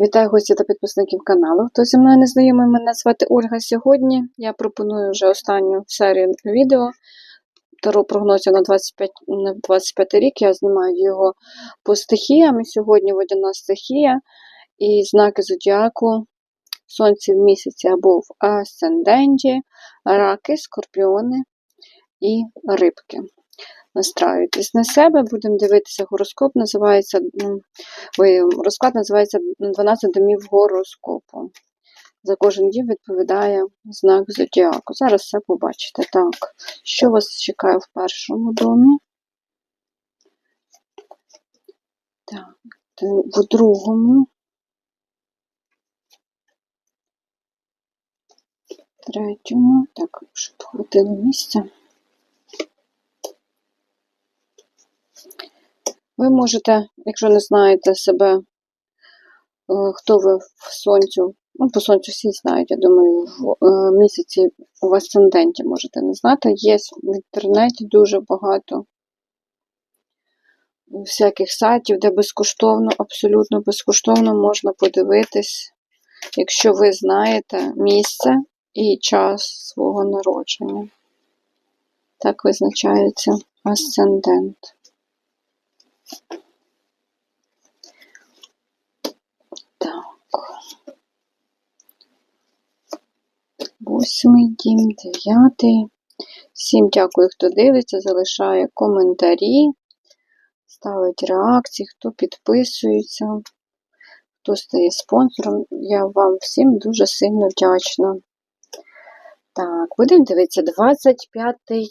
Вітаю гості та підписників каналу. Хто зі мною не знайомий, мене звати Ольга. Сьогодні я пропоную вже останню серію відео Таро прогнозів на 25, на 25 рік. Я знімаю його по стихіям. Сьогодні водяна стихія і знаки зодіаку Сонці в місяці або в асценденті, раки, скорпіони і рибки. Настраюйтесь на себе, будемо дивитися гороскоп, називається ой, розклад називається 12 домів гороскопу. За кожен дім відповідає знак зодіаку. Зараз все побачите. Так, що вас чекає в першому домі? Так, в другому. Третьому. Так, щоб хватило місця. Ви можете, якщо не знаєте себе, е, хто ви в сонцю, ну, по сонцю всі знають, я думаю, в е, місяці в асценденті можете не знати. Є в інтернеті дуже багато всяких сайтів, де безкоштовно, абсолютно безкоштовно можна подивитись, якщо ви знаєте місце і час свого народження. Так визначається асцендент. Восьмий дім, дев'ятий. Всім дякую, хто дивиться, залишає коментарі, ставить реакції, хто підписується, хто стає спонсором. Я вам всім дуже сильно вдячна. Так, будемо дивитися 25-й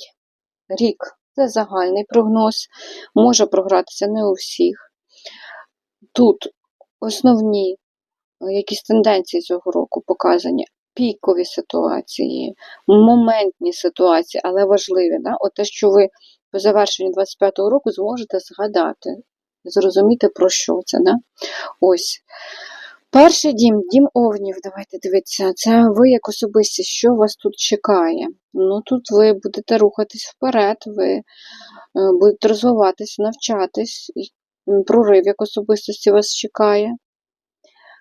рік. Це загальний прогноз. Може програтися не у всіх. Тут основні е, якісь тенденції цього року показані. Пікові ситуації, моментні ситуації, але важливі. Да? От те, що ви по завершенню 25-го року зможете згадати, зрозуміти, про що це. Да? Ось. Перший дім, дім овнів, давайте дивитися, це ви як особистість, що вас тут чекає? Ну тут ви будете рухатись вперед, ви е, будете розвиватись, навчатись, прорив як особистості вас чекає.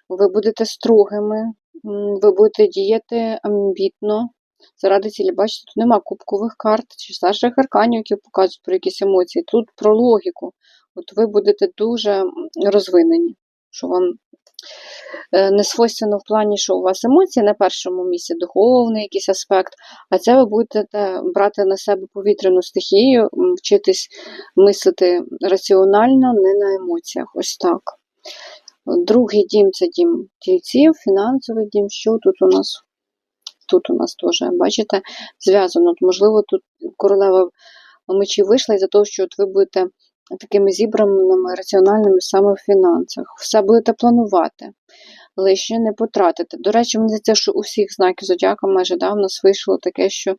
Ви будете строгими, ви будете діяти амбітно. Заради цілі, бачите, тут нема кубкових карт чи старших арканів, які показують про якісь емоції. Тут про логіку. От ви будете дуже розвинені, що вам не свойственно в плані, що у вас емоції на першому місці, духовний якийсь аспект, а це ви будете брати на себе повітряну стихію, вчитись мислити раціонально, не на емоціях. Ось так. Другий дім це дім тільців, фінансовий дім. Що тут у нас? Тут у нас теж, бачите, зв'язано. Можливо, тут королева мечі вийшла із-за того, що от ви будете такими зібраними, раціональними саме в фінансах. Все будете планувати, лише не потратити. До речі, мені здається, що у всіх знаків зодіака майже да, в нас вийшло таке, що е,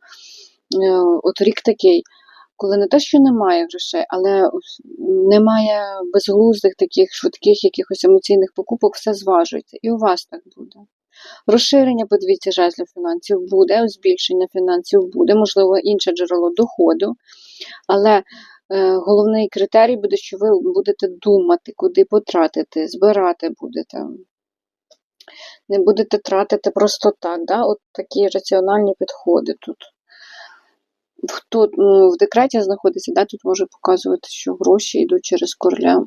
от рік такий. Коли не те, що немає грошей, але немає безглуздих таких швидких якихось емоційних покупок, все зважується. І у вас так буде. Розширення, подивіться, жезлів фінансів буде, збільшення фінансів буде, можливо, інше джерело доходу. Але головний критерій буде, що ви будете думати, куди потратити, збирати будете. Не будете тратити просто так. Да? От такі раціональні підходи тут. Хто ну, в декреті знаходиться, да, тут може показувати, що гроші йдуть через короля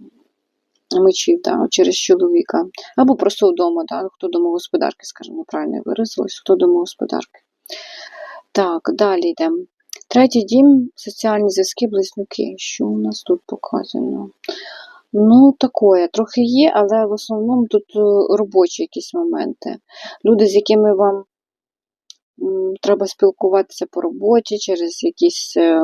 мечів, да, через чоловіка. Або просто вдома, да, хто домогосподарки, скажімо, неправильно я виразилась, хто домогосподарки. Так, далі йдемо. Третій дім соціальні зв'язки, близнюки. Що у нас тут показано? Ну, таке, трохи є, але в основному тут е, робочі якісь моменти. Люди, з якими вам треба спілкуватися по роботі, через якісь е,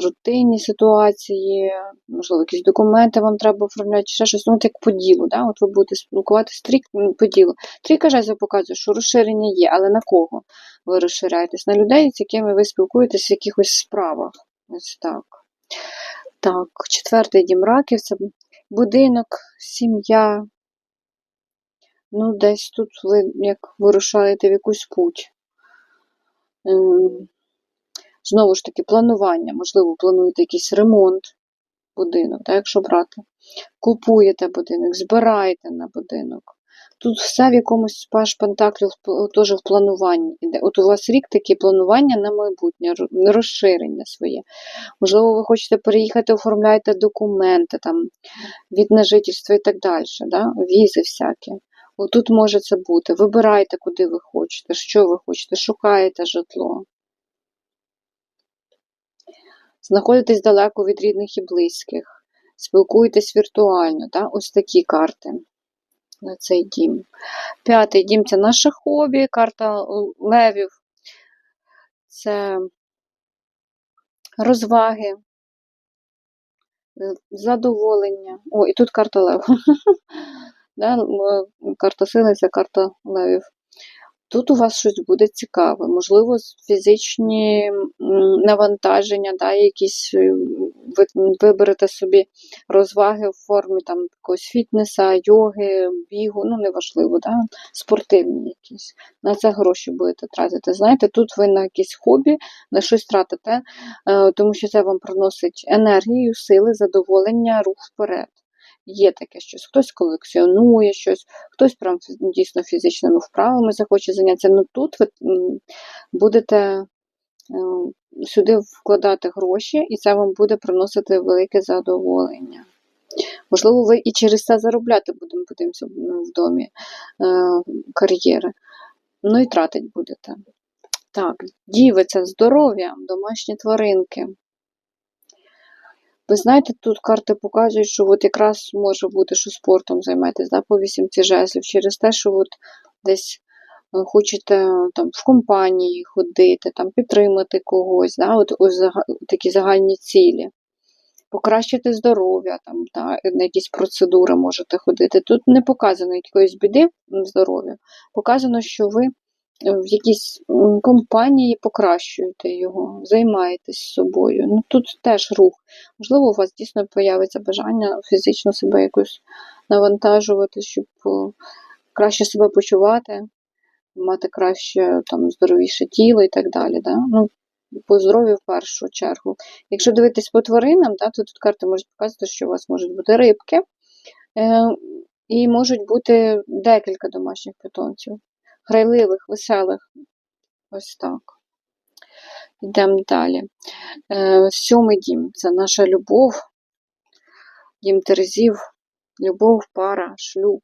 рутинні ситуації, можливо, якісь документи вам треба оформляти, чи ще щось, ну, от як по ділу. Да? От ви будете спілкуватися стрік по ділу. Трійка жезлів показує, що розширення є, але на кого ви розширяєтесь? На людей, з якими ви спілкуєтесь в якихось справах. Ось так. Так, четвертий дім раків це будинок, сім'я. Ну, десь тут ви як вирушаєте в якусь путь. Знову ж таки, планування. Можливо, плануєте якийсь ремонт будинок, так, якщо брати. Купуєте будинок, збираєте на будинок. Тут все в якомусь паш пентаклів теж в плануванні іде. От у вас рік таке планування на майбутнє, ро- розширення своє. Можливо, ви хочете переїхати, оформляєте документи, там, від на жительство і так далі, да? візи всякі. Отут може це бути. Вибирайте, куди ви хочете, що ви хочете, шукаєте житло. Знаходитесь далеко від рідних і близьких, спілкуєтесь віртуально. Да? Ось такі карти на цей дім. П'ятий дім це наше хобі, карта левів. Це розваги, задоволення. О, і тут карта лев. Е, Карта сили це карта левів. Тут у вас щось буде цікаве, можливо, фізичні навантаження, да, якісь е, ви виберете собі розваги в формі там якогось фітнеса, йоги, бігу, ну неважливо, да, спортивні якісь. На це гроші будете тратити. Знаєте, тут ви на якісь хобі, на щось тратите, е, тому що це вам приносить енергію, сили, задоволення, рух вперед. Є таке щось. Хтось колекціонує щось, хтось прям дійсно фізичними вправами захоче зайнятися. Ну тут ви будете е, сюди вкладати гроші, і це вам буде приносити велике задоволення. Можливо, ви і через це заробляти будемо, подивимося в домі е, кар'єри. Ну і тратить будете. Так, діви це здоров'я, домашні тваринки. Ви знаєте, тут карти показують, що от якраз може бути, що спортом займаєтесь, да, по вісімці жезлів, через те, що от десь е, хочете там, в компанії ходити, там, підтримати когось, да, от, ось такі загальні цілі. Покращити здоров'я, там, да, на якісь процедури можете ходити. Тут не показано якоїсь біди здоров'я, показано, що ви е, в якійсь компанії покращуєте його, займаєтесь собою. Ну, тут теж рух. Можливо, у вас дійсно появиться бажання фізично себе якось навантажувати, щоб краще себе почувати, мати краще там, здоровіше тіло і так далі. Да? Ну, по здоров'ю в першу чергу. Якщо дивитись по тваринам, да, то тут карти можуть показувати, що у вас можуть бути рибки, е, і можуть бути декілька домашніх питомців. Грайливих, веселих. Ось так. Йдемо далі. Е, сьомий дім це наша любов, дім терезів, любов, пара, шлюб.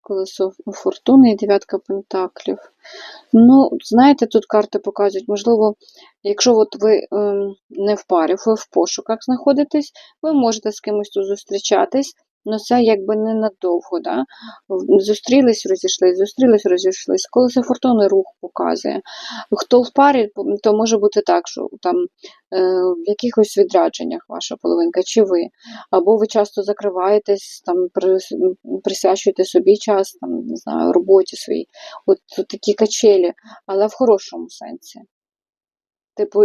Колесо фортуни і дев'ятка пентаклів. Ну, знаєте, тут карти показують, можливо, якщо от ви ем, не в парі, ви в пошуках знаходитесь, ви можете з кимось тут зустрічатись, але це якби ненадовго. Да? Зустрілись, розійшлись, зустрілись, розійшлись. Колесо фортуни рух показує. Хто в парі, то може бути так, що там е, в якихось відрядженнях ваша половинка, чи ви. Або ви часто закриваєтесь, там прис- присвячуєте собі час, там, не знаю, роботі своїй. От, от такі качелі, але в хорошому сенсі. Типу,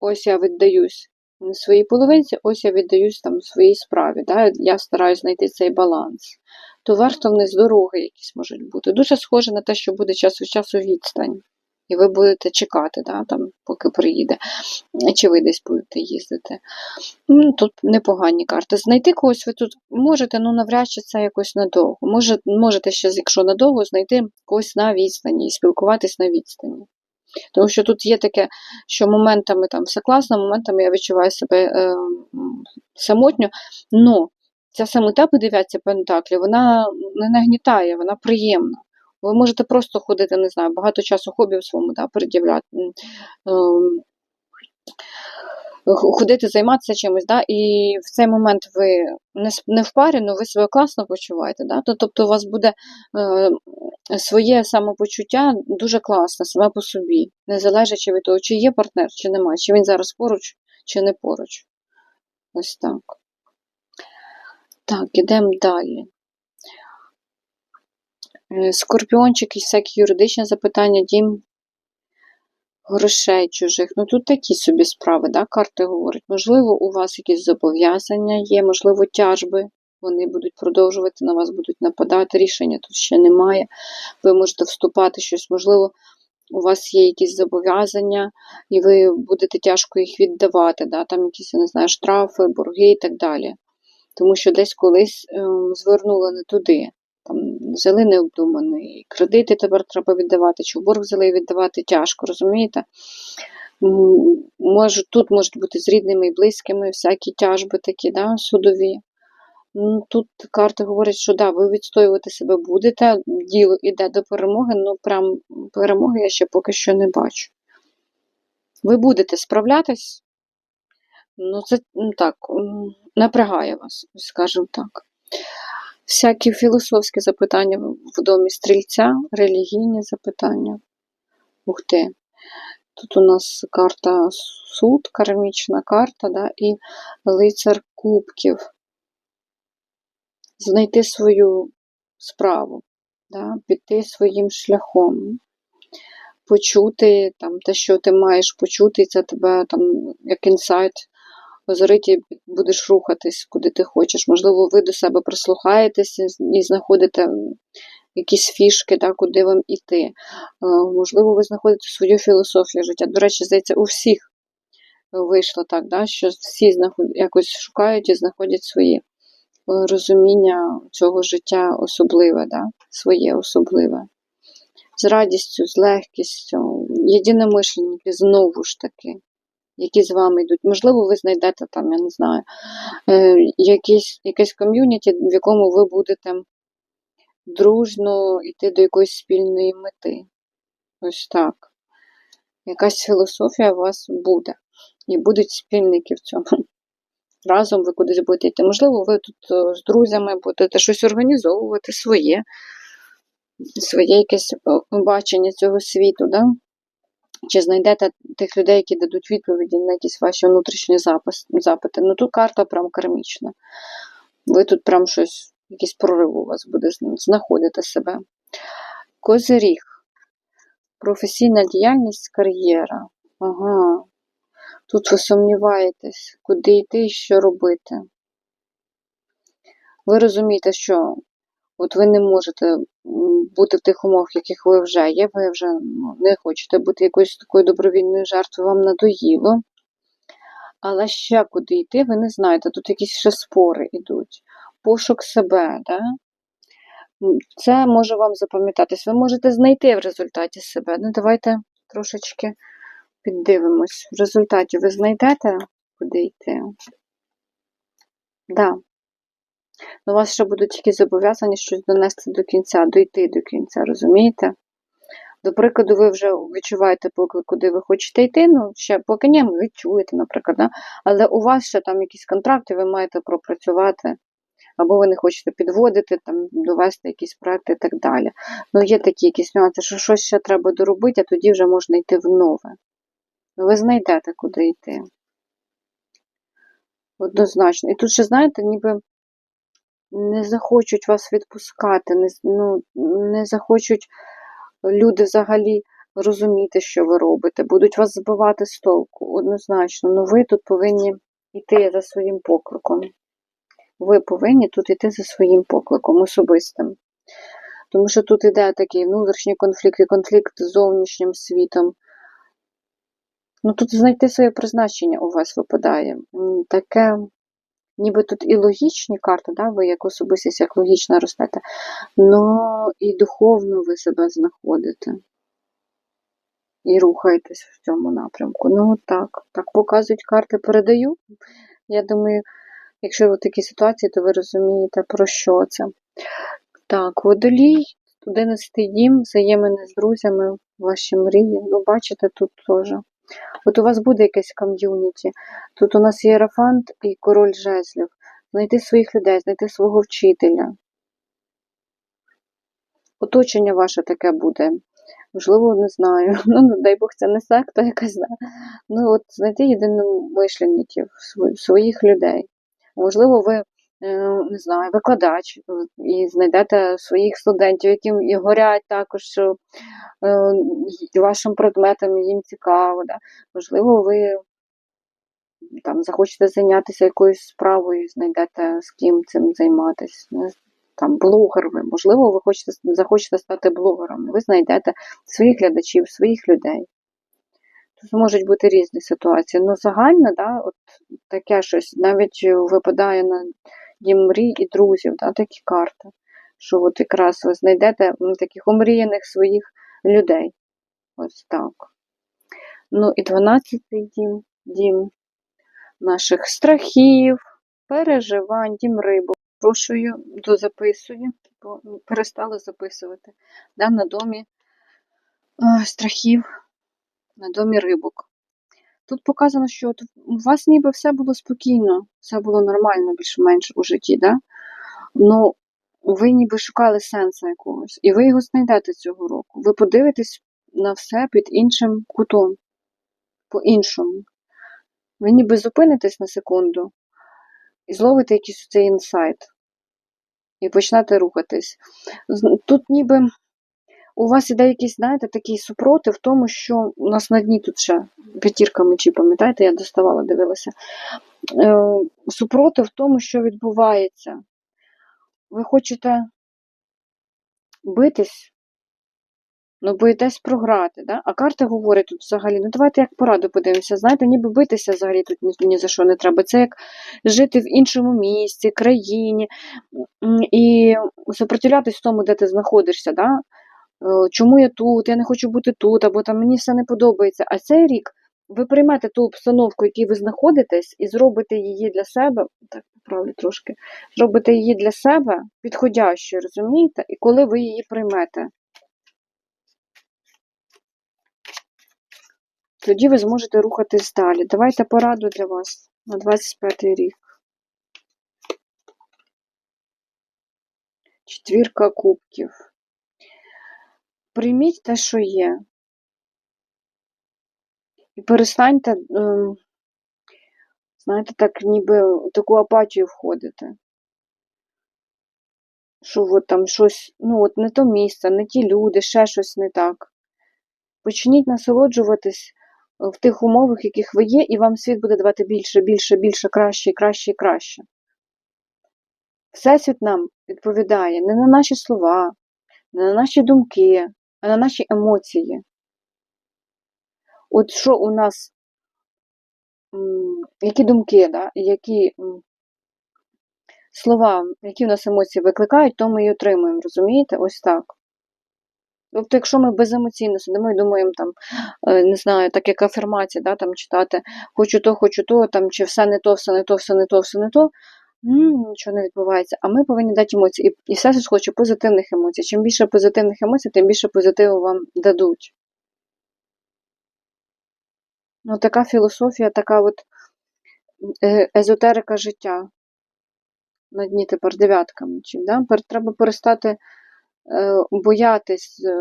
ось я віддаюсь своїй половинці, ось я віддаюсь там своїй справі. Да? Я стараюсь знайти цей баланс. То вверх, то вниз дороги якісь можуть бути. Дуже схоже на те, що буде час від часу відстань. І ви будете чекати, да, там, поки приїде. Чи ви десь будете їздити. Ну, Тут непогані карти. Знайти когось ви тут можете, ну навряд чи це якось надовго. Може, можете ще, якщо надовго, знайти когось на відстані і спілкуватись на відстані. Тому що тут є таке, що моментами там все класно, моментами я відчуваю себе е, самотньо. Но ця самота подивляться пентаклі, вона не нагнітає, вона приємна. Ви можете просто ходити, не знаю, багато часу хобі в своєму да, приділяти. Е, ем, ходити, займатися чимось, да, і в цей момент ви не, не в парі, але ви себе класно почуваєте. Да? То- Тобто у вас буде е, своє самопочуття дуже класне, себе по собі, не залежачи від того, чи є партнер, чи немає, чи він зараз поруч, чи не поруч. Ось так. Так, ідемо далі. Е, Скорпіончик і всякі юридичні запитання, дім грошей чужих. Ну тут такі собі справи, да, карти говорять. Можливо, у вас якісь зобов'язання є, можливо, тяжби. Вони будуть продовжувати, на вас будуть нападати. Рішення тут ще немає. Ви можете вступати щось, можливо, у вас є якісь зобов'язання, і ви будете тяжко їх віддавати, да? там якісь, я не знаю, штрафи, борги і так далі. Тому що десь колись ем, звернули не туди. Взяли необдумано, і кредити тепер треба віддавати, чи в борг взяли і віддавати тяжко, розумієте? Може, тут можуть бути з рідними і близькими всякі тяжби такі, да, судові. Ну, Тут карти говорять, що да, ви відстоювати себе будете, діло йде до перемоги, але прям перемоги я ще поки що не бачу. Ви будете справлятись, ну це ну, так, напрягає вас, скажімо так. Всякі філософські запитання в домі стрільця, релігійні запитання. Ух ти. Тут у нас карта суд, кармічна карта, да, і лицар кубків. Знайти свою справу, да, піти своїм шляхом, почути там, те, що ти маєш почути, це тебе там як інсайт озорить і будеш рухатись, куди ти хочеш. Можливо, ви до себе прислухаєтесь і знаходите якісь фішки, да, куди вам іти. Е, Можливо, ви знаходите свою філософію життя. До речі, здається, у всіх вийшло так, да, що всі знаход- якось шукають і знаходять свої е, розуміння цього життя особливе, да, своє особливе. З радістю, з легкістю, єдиномишленники знову ж таки, які з вами йдуть. Можливо, ви знайдете там, я не знаю, е, якийсь, якесь ком'юніті, в якому ви будете дружно йти до якоїсь спільної мети. Ось так. Якась філософія у вас буде. І будуть спільники в цьому. Разом ви кудись будете йти. Можливо, ви тут е, з друзями будете щось організовувати своє, своє якесь е, бачення цього світу, да? Чи знайдете тих людей, які дадуть відповіді на якісь ваші внутрішні запити. Ну тут карта прям кармічна. Ви тут прям щось, якийсь прорив у вас буде зн- знаходити себе. Козиріг. Професійна діяльність, кар'єра. Ага. Тут ви сумніваєтесь, куди йти і що робити. Ви розумієте, що от ви не можете бути в тих умовах, яких ви вже є, ви вже ну, не хочете бути якоюсь такою добровільною жертвою, вам надоїло. Але ще куди йти, ви не знаєте. Тут якісь ще спори йдуть. Пошук себе, да? Це може вам запам'ятатись. Ви можете знайти в результаті себе. Ну, давайте трошечки піддивимось. В результаті ви знайдете, куди йти? Да. Ну, у вас ще будуть тільки зобов'язані щось донести до кінця, дойти до кінця, розумієте? До прикладу, ви вже відчуваєте поклик, куди ви хочете йти, ну, ще поки ні, ви відчуєте, наприклад, да? але у вас ще там якісь контракти, ви маєте пропрацювати, або ви не хочете підводити, там, довести якісь проекти і так далі. Ну, є такі якісь нюанси, що щось ще треба доробити, а тоді вже можна йти в нове. Ну, ви знайдете, куди йти. Однозначно. І тут ще, знаєте, ніби не захочуть вас відпускати, не, ну, не захочуть люди взагалі розуміти, що ви робите, будуть вас збивати з толку, однозначно. Ну ви тут повинні йти за своїм покликом. Ви повинні тут йти за своїм покликом особистим. Тому що тут іде такий внутрішній конфлікт і конфлікт з зовнішнім світом. Ну тут знайти своє призначення у вас випадає. Таке, ніби тут і логічні карти, да, ви як особистість, як логічно ростете, але і духовно ви себе знаходите. І рухаєтесь в цьому напрямку. Ну так, так показують карти, передаю. Я думаю, якщо ви в такій ситуації, то ви розумієте, про що це. Так, водолій, 11 дім, взаємини з друзями, ваші мрії. Ну, бачите, тут теж. От у вас буде якесь ком'юніті. Тут у нас є Єрафант і король жезлів. Знайти своїх людей, знайти свого вчителя. Оточення ваше таке буде. Можливо, не знаю. Ну, дай Бог, це не секта якась. Да? Ну, от знайти єдиномишленників, сво- своїх людей. Можливо, ви, не знаю, викладач е, і знайдете своїх студентів, які горять також е, вашим предметом, їм цікаво. Да? Можливо, ви там захочете зайнятися якоюсь справою, знайдете з ким цим займатися. Там блогер ви, можливо, ви хочете захочете стати блогером. Ви знайдете своїх глядачів, своїх людей. Тут можуть бути різні ситуації. Ну, загально, да, от таке щось навіть випадає на дім мрій і друзів, да, такі карти. що от якраз ви знайдете таких омріяних своїх людей. Ось так. Ну і 12-й дім, дім наших страхів, переживань, дім рибу. Прошую, дозаписую, бо ну, перестала записувати. Да, на домі страхів, на домі рибок. Тут показано, що от у вас ніби все було спокійно, все було нормально більш-менш у житті, да? Ну, ви ніби шукали сенсу якогось, і ви його знайдете цього року. Ви подивитесь на все під іншим кутом, по-іншому. Ви ніби зупинитесь на секунду і зловите якийсь цей інсайт. І почнете рухатись. Тут ніби у вас іде якийсь, знаєте, такий супротив тому, що у нас на дні тут ще п'ятірка мечі, пам'ятаєте, я доставала, дивилася. Е, супротив тому, що відбувається. Ви хочете битись, ну боїтесь програти, да? а карта говорить тут взагалі, ну давайте як пораду подивимося. Знаєте, ніби битися взагалі тут ні, ні за що не треба. Це як жити в іншому місці, країні і сопротивлятись тому, де ти знаходишся. Да? Е, Чому я тут, я не хочу бути тут, або там мені все не подобається. А цей рік ви приймете ту обстановку, в якій ви знаходитесь, і зробите її для себе, так поправлю трошки, зробите її для себе підходящою, розумієте? І коли ви її приймете, тоді ви зможете рухатись далі. Давайте пораду для вас на 25 рік. Четвірка кубків. Прийміть те, що є. І перестаньте, ем, знаєте, так ніби в таку апатію входити. Що от там щось, ну от не то місце, не ті люди, ще щось не так. Почніть насолоджуватись е, в тих умовах, яких ви є, і вам світ буде давати більше, більше, більше, краще, краще і краще. Всесвіт нам відповідає не на наші слова, не на наші думки, а на наші емоції. От що у нас, які думки, да, які слова, які у нас емоції викликають, то ми і отримуємо, розумієте? Ось так. Тобто, якщо ми беземоційно сидимо і думаємо, там, е, не знаю, так як афірмація, да, там читати хочу то, хочу то, там, чи все не то, все не то, все не то, все не то, нічого не відбувається. А ми повинні дати емоції. І, і все ж хоче позитивних емоцій. Чим більше позитивних емоцій, тим більше позитиву вам дадуть. Ну, така філософія, така от е, езотерика життя. На дні тепер дев'ятка мечів. Да? Треба перестати е, боятись. Е,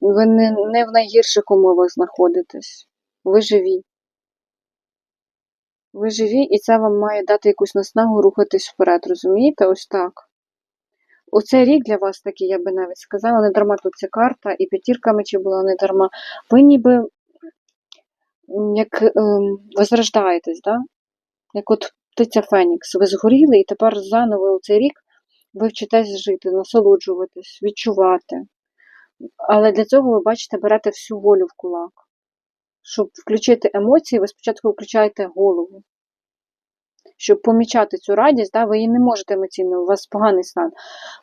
ви не, не в найгірших умовах знаходитесь. Ви живі. Ви живі, і це вам має дати якусь наснагу рухатись вперед, розумієте? Ось так. Оцей рік для вас такий, я би навіть сказала, не дарма тут ця карта, і п'ятірка мечів була не дарма. Ви ніби як ем, возрождаєтесь, да? як от птиця Фенікс. Ви згоріли, і тепер заново у цей рік ви вчитесь жити, насолоджуватись, відчувати. Але для цього, ви бачите, берете всю волю в кулак. Щоб включити емоції, ви спочатку включаєте голову. Щоб помічати цю радість, да, ви її не можете емоційно, у вас поганий стан,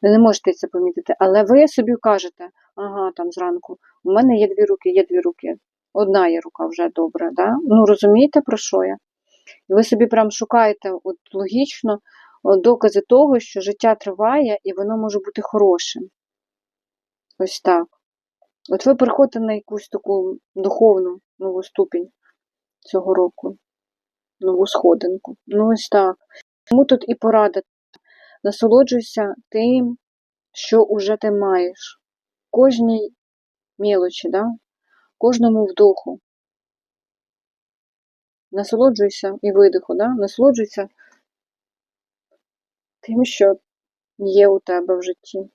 ви не можете це помітити. Але ви собі кажете, ага, там зранку, у мене є дві руки, є дві руки. Одна є рука вже добра. Да? Ну розумієте, про що я? І ви собі прям шукаєте от, логічно докази того, що життя триває і воно може бути хорошим. Ось так. От ви приходите на якусь таку духовну нову ступінь цього року, нову сходинку. Ну, ось так. Тому тут і порада. Насолоджуйся тим, що уже ти маєш. Кожній мілочі, да? кожному вдоху. Насолоджуйся і видиху, да? насолоджуйся тим, що є у тебе в житті.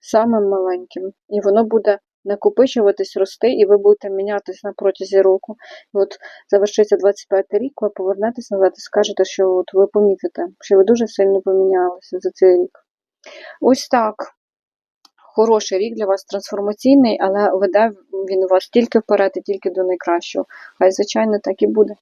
Самим маленьким. І воно буде накопичуватись, рости, і ви будете мінятись на протязі року. І от завершиться 25 рік, ви повернетесь назад і скажете, що от ви помітите, що ви дуже сильно помінялися за цей рік. Ось так. Хороший рік для вас трансформаційний, але веде він вас тільки вперед і тільки до найкращого. Хай, звичайно, так і буде.